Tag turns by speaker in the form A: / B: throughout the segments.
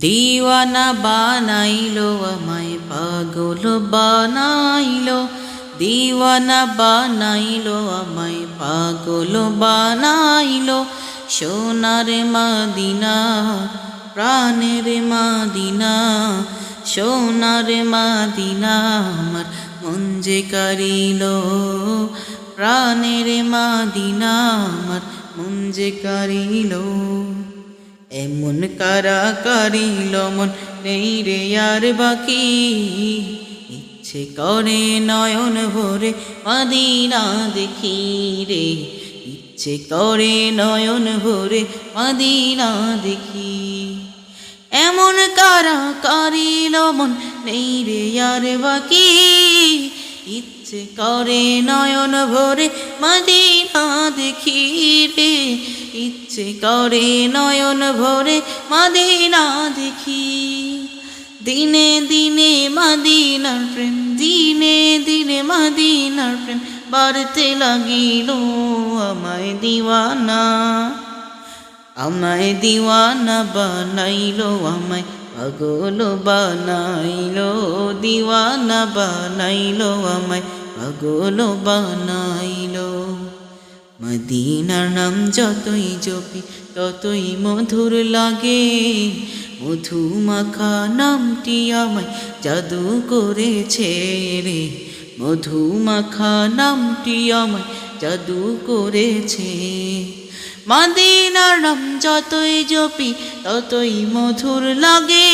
A: দিওয়ানা বানাইলো, আমায় পাগল বানাইলো। দিওয়ানা বানাইলো, আমায় পাগল বানাইলো। সোনার মাদিনা, প্রাণের মাদিনা, সোনার মাদিনা আমার মন যে কারিলো। প্রাণের মাদিনা আমার মন যে কারিলো। এমন কারা কারিল মন নেই রে আর বাকি। ইচ্ছে করে নয়ন ভরে মাদিনা দেখি রে। ইচ্ছে করে নয়ন ভরে মাদিনা দেখি। এমন কারা কারিল মন নেই রে আর বাকি। ইচ্ছে করে নয়ন ভরে মাদিনা দেখি রে। ইচ্ছে করে নয়ন ভরে মাদিনা দেখি। দিনে দিনে মাদিনার প্রেম, দিনে দিনে মাদিনার প্রেম বাড়তে লাগিল আমায় দিওয়ানা। আমায় দিওয়ানা বানাইলো, আমায় পাগল বানাইলো, দিওয়ানা বানাইলো, আমায় পাগল বানাইলো। মদিনার নাম যতই জপি, ততই মধুর লাগে। মধু মাখা নামটি আমায় জাদু করেছে রে। মধু মাখা নামটি আমায় জাদু করেছে। মদিনার নাম যতই জপি, ততই মধুর লাগে।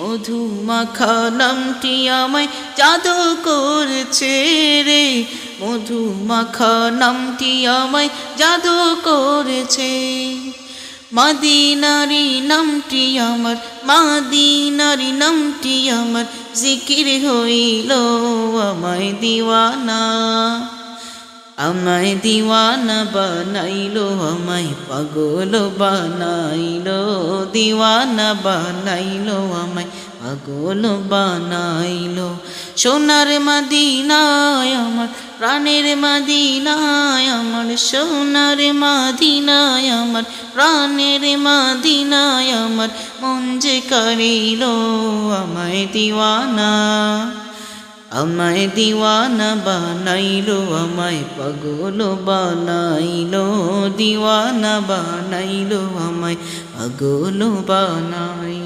A: মধু মাখা নামটি আমায় জাদু করেছে রে। মধু মাখা নামটি আমায় জাদু করেছে। মাদিনারি নামটি আমার, মাদিনারি নামটি আমার, জিকির হইল আমায় দিওয়ানা। আমায় দিওয়ানা বানাইলো, আমায় পাগল বানাইলো, দিওয়ানা বানাইলো, আমায় পাগল বানাইলো। সোনার আমার প্রাণের মাদিনায় আমার, সোনার মাদিনায় আমার, প্রাণের মাদিনায় আমার, মন যে করিল আমায় দিওয়ানা আমায় দিওয়ানা বানাইলো, আমায় পাগল বানাইলো, দিওয়ানা বানাইলো, আমায় পাগল বানাইলো।